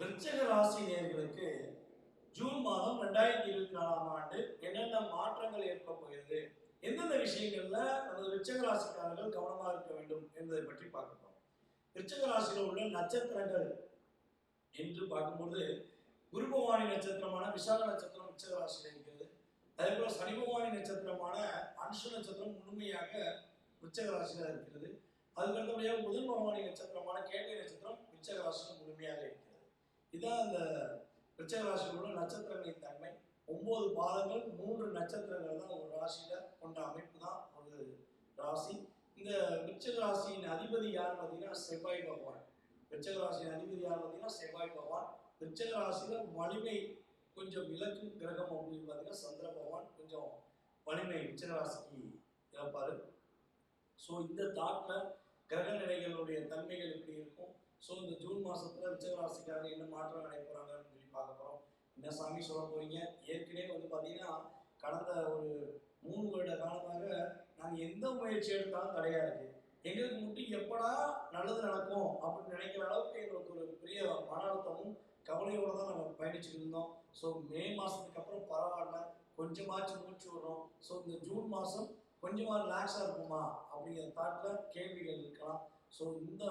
விருச்சக ராசி நேர்களுக்கு ஜூன் மாதம் ரெண்டாயிரத்தி இருபத்தி நாலாம் ஆண்டு என்னென்ன மாற்றங்கள் ஏற்பட போகிறது எந்தெந்த விஷயங்கள்ல நமது விருச்சக ராசிக்காரர்கள் கவனமாக இருக்க வேண்டும் என்பதை பற்றி பார்க்க போறோம். விருச்சக ராசியில் உள்ள நட்சத்திரங்கள் என்று பார்க்கும்போது குருபவானி நட்சத்திரமான விசாக நட்சத்திரம் விருச்சக ராசியில் இருக்கிறது. அதே போல சனி நட்சத்திரமான அனுஷ நட்சத்திரம் முழுமையாக விருச்சக ராசியில் இருக்கிறது. அதுக்கு முதல் பவானி நட்சத்திரமான கேட்டை நட்சத்திரம் விருச்சக ராசியில் இதான் அந்த விருச்சக ராசியோட நட்சத்திரங்களின் தன்மை. ஒன்பது பாதங்கள் மூன்று நட்சத்திரங்கள் தான் ஒரு ராசியில கொண்ட அமைப்பு தான் ஒரு ராசி. இந்த விருச்சக ராசியின் அதிபதி யார் பார்த்தீங்கன்னா செவ்வாய் பகவான். விருச்சக ராசியின் அதிபதி யார் பார்த்தீங்கன்னா செவ்வாய் பகவான். விருச்சக ராசியில வலிமை கொஞ்சம் விளக்கும் கிரகம் அப்படின்னு பார்த்தீங்கன்னா சந்திர பகவான். கொஞ்சம் வலிமை விருச்சக ராசிக்கு இழப்பாரு. ஸோ இந்த தாட்டில் கிரக நிலைகளுடைய தன்மைகள் எப்படி இருக்கும்? ஸோ இந்த ஜூன் மாதத்தில் விருச்சக ராசிக்காரங்க என்ன மாற்றம் அடைய போகிறாங்கன்னு சொல்லி பார்க்க போகிறோம் என்ன சாமி சொல்ல போகிறீங்க ஏற்கனவே வந்து பார்த்தீங்கன்னா கடந்த ஒரு மூணு வருட காலமாக நாங்கள் எந்த முயற்சி எடுத்தாலும் தடையாக இருக்குது எங்களுக்கு மட்டும் எப்படா நல்லது நடக்கும் அப்படின்னு நினைக்கிற அளவுக்கு எங்களுக்கு ஒரு பெரிய மன அழுத்தமும் கவலையோடு தான் நாங்கள் பயணிச்சுட்டு இருந்தோம். ஸோ மே மாதத்துக்கு அப்புறம் பரவாயில்ல கொஞ்சமாச்சும் மூச்சு விடுறோம். ஸோ இந்த ஜூன் மாதம் கொஞ்சமாக ரிலாக்ஸாக இருக்குமா அப்படிங்கிற தாட்டில் கேள்விகள் இருக்கலாம். ஸோ இந்த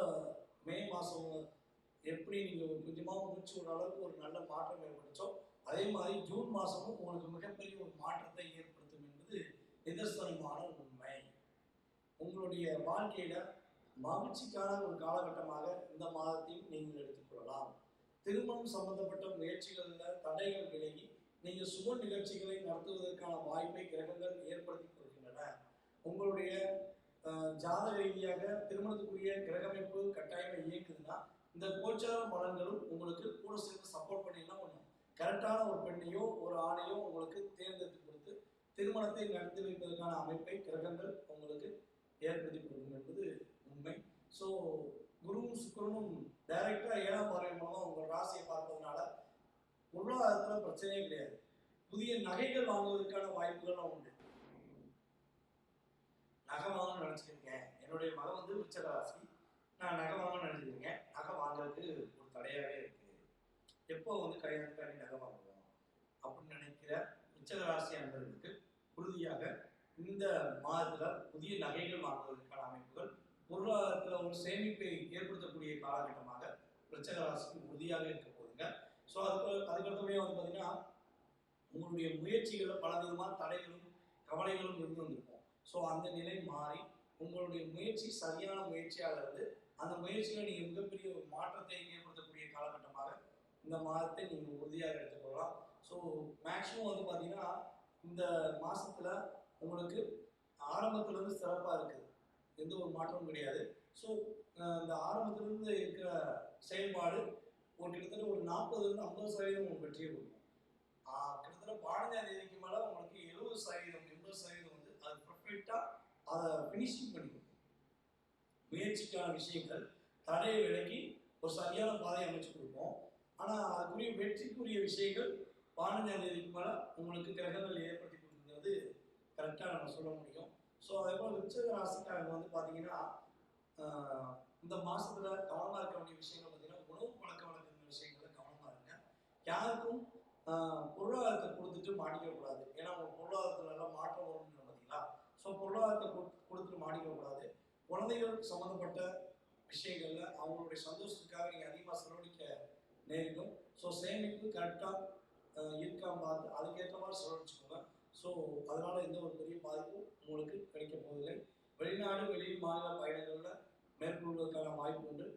எப்படி நீங்கள் கொஞ்சமாக முடிச்சு ஒரு அளவுக்கு ஒரு நல்ல மாற்றம் ஏற்பட்டுச்சோ அதே மாதிரி ஜூன் மாதமும் உங்களுக்கு மிகப்பெரிய ஒரு மாற்றத்தை ஏற்படுத்தும் என்பது நிதர்சனமான உண்மை. உங்களுடைய வாழ்க்கையில மகிழ்ச்சிக்கான ஒரு காலகட்டமாக இந்த மாதத்தையும் நீங்கள் எடுத்துக்கொள்ளலாம் திருமணம் சம்பந்தப்பட்ட முயற்சிகளில் தடைகள் விலகி நீங்கள் சுப நிகழ்ச்சிகளை நடத்துவதற்கான வாய்ப்பை கிரகங்கள் ஏற்படுத்தி கொடுக்கின்றன உங்களுடைய ஜாத ஜாதக ரீதியாக திருமணத்துக்குரிய கிரகமைப்பு கட்டாயமாக இயக்குதுன்னா இந்த கோச்சார பலன்களும் உங்களுக்கு கூட சேர்ந்து சப்போர்ட் பண்ணினா ஒன்று கரெக்டான ஒரு பெண்ணையோ ஒரு ஆணையோ உங்களுக்கு தேர்ந்தெடுத்து கொடுத்து திருமணத்தை நடத்தி வைப்பதற்கான அமைப்பை கிரகங்கள் உங்களுக்கு ஏற்படுத்தி கொடுக்கும் என்பது உண்மை. ஸோ குருவும் சுக்கரனும் டைரக்டா ஏழாம் பார்வை மூலமா உங்க ராசியை பார்த்ததுனால பொருளாதாரத்துல பிரச்சனையே கிடையாது. புதிய நகைகள் வாங்குவதற்கான வாய்ப்புகள்லாம் உண்டு. நகை வாங்கணும்னு நினைச்சிருக்கேன் என்னுடைய மகன் வந்து விருச்சக ராசி. நான் நகை வாங்கணும்னு நினைச்சிருக்கேன் நகை ஒரு தடையாகவே இருக்கு. எப்போ வந்து கல்யாணத்துக்காண்டி நகை வாங்குவோம் அப்படின்னு நினைக்கிற உச்சகராசி அன்பர்களுக்கு உறுதியாக இந்த மாதத்துல புதிய நகைகள் வாங்குவதற்கான அமைப்புகள் பொருளாதாரத்துல ஒரு சேமிப்பை ஏற்படுத்தக்கூடிய காலகட்டமாக விருச்சக உறுதியாக இருக்க போகுதுங்க. ஸோ அதுக்கு அதுக்கடுத்தபடியாக வந்து பார்த்தீங்கன்னா உங்களுடைய முயற்சிகளில் பல விதமான தடைகளும் கவலைகளும் இருந்து வந்திருக்கும். ஸோ அந்த நிலை மாறி உங்களுடைய முயற்சி சரியான முயற்சியாக இருந்து அந்த முயற்சியில் நீங்கள் மிகப்பெரிய ஒரு மாற்றத்தை ஏற்படுத்தக்கூடிய காலகட்டமாக இந்த மாதத்தை நீங்கள் உறுதியாக எடுத்துக்கொள்ளலாம். ஸோ மேக்ஸிமம் வந்து பார்த்தீங்கன்னா இந்த மாசத்துல உங்களுக்கு ஆரம்பத்திலிருந்து சிறப்பாக இருக்குது எந்த ஒரு மாற்றமும் கிடையாது. ஸோ இந்த ஆரம்பத்திலிருந்து இருக்கிற செயல்பாடு ஒரு கிட்டத்தட்ட ஒரு நாற்பதுலேருந்து ஐம்பது சதவீதம் உங்களுக்கு வெற்றியை கொடுக்கும். கிட்டத்தட்ட பதினஞ்சாம் தேதிக்கு மேலே உங்களுக்கு எழுபது சதவீதம் எண்பது சதவீதம் வந்து அது பர்ஃபெக்டாக அதை ஃபினிஷிங் பண்ணி முயற்சிக்கான விஷயங்கள் தடையை விலக்கி ஒரு சரியான பாதையை அமைச்சு கொடுப்போம். ஆனால் அதுக்குரிய வெற்றிக்குரிய விஷயங்கள் பதினஞ்சாம் தேதிக்கு மேலே உங்களுக்கு கிரகங்கள் ஏற்படுத்தி கொடுக்குறது கரெக்டாக நம்ம சொல்ல முடியும். ஸோ அதே போல் விருச்சக ராசிக்காரங்க வந்து பார்த்தீங்கன்னா இந்த மாதத்தில் கவனமாக இருக்க வேண்டிய விஷயங்கள் பார்த்தீங்கன்னா உணவு பழக்க வழக்கங்கள் விஷயங்கள கவனமாக இருங்க. யாருக்கும் பொருளாதாரத்தை கொடுத்துட்டு மாட்டிக்கக்கூடாது. ஏன்னா உங்கள் பொருளாதாரத்துல எல்லாம் மாற்றம் வரும்னு ஸோ பொருளாதாரத்தை கொடு- கொடுத்துட்டு மாடிக்கக்கூடாது குழந்தைகள் சம்மந்தப்பட்ட விஷயங்களில் அவங்களுடைய சந்தோஷத்துக்காக நீங்கள் அதிகமாக செலவழிக்க நேரிடும். ஸோ சேமிப்பு கரெக்டாக இருக்காம பார்த்து அதுக்கேற்ற மாதிரி செலவழிச்சுக்கோங்க. ஸோ அதனால் எந்த ஒரு பெரிய பாதிப்பும் உங்களுக்கு கிடைக்க போவதில்லை. வெளிநாடு வெளி மாநில பயணங்களில் மேற்கொள்வதற்கான வாய்ப்பு உண்டு.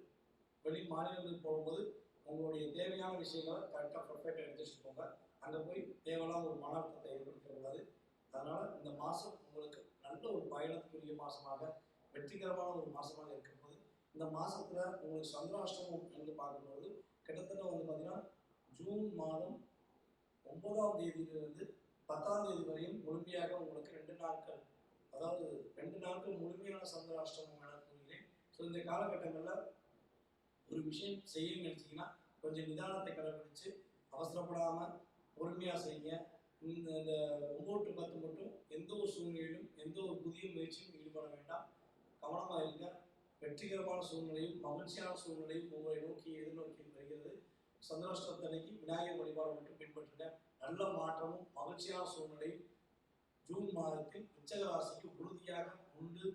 வெளி மாநிலங்களுக்கு போகும்போது உங்களுடைய தேவையான விஷயங்களை கரெக்டாக பர்ஃபெக்டாக எடுத்து வச்சுக்கோங்க. அங்கே போய் தேவையில்லாம ஒரு மன அழுத்தத்தை ஏற்படுத்தக்கூடாது அதனால் இந்த மாதம் உங்களுக்கு நல்ல ஒரு பயணத்துக்குரிய மாதமாக வெற்றிகரமான ஒரு மாதமாக இருக்கும்போது இந்த மாதத்தில் உங்களுக்கு சந்திராஷ்டமம் என்று பார்க்கும்போது கிட்டத்தட்ட வந்து பார்த்திங்கன்னா ஜூன் மாதம் ஒன்பதாம் தேதியிலிருந்து பத்தாம் தேதி வரையும் முழுமையாக உங்களுக்கு ரெண்டு நாட்கள் அதாவது ரெண்டு நாட்கள் முழுமையான சந்திராஷ்டமம் என கூறுகிறேன் ஸோ இந்த காலகட்டங்களில் ஒரு விஷயம் செய்ய நினைச்சீங்கன்னா கொஞ்சம் நிதானத்தை கடைபிடிச்சு அவசரப்படாமல் பொறுமையாக செய்யுங்க. இந்த இந்த ஒம்பது பத்து மட்டும் எந்த ஒரு சூழ்நிலையிலும் எந்த ஒரு புதிய முயற்சியும் ஈடுபட வேண்டாம். கவனமாக இருங்க. வெற்றிகரமான சூழ்நிலையும் மகிழ்ச்சியான சூழ்நிலையும் உங்களை நோக்கி எதிர்நோக்கி வருகிறது. சந்திராஷ்டமத்தன்னைக்கு விநாயகர் வழிபாடு மட்டும் பின்பற்றுங்க. நல்ல மாற்றமும் மகிழ்ச்சியான சூழ்நிலையும் ஜூன் மாதத்தில் உச்சகராசிக்கு உறுதியாக உண்டு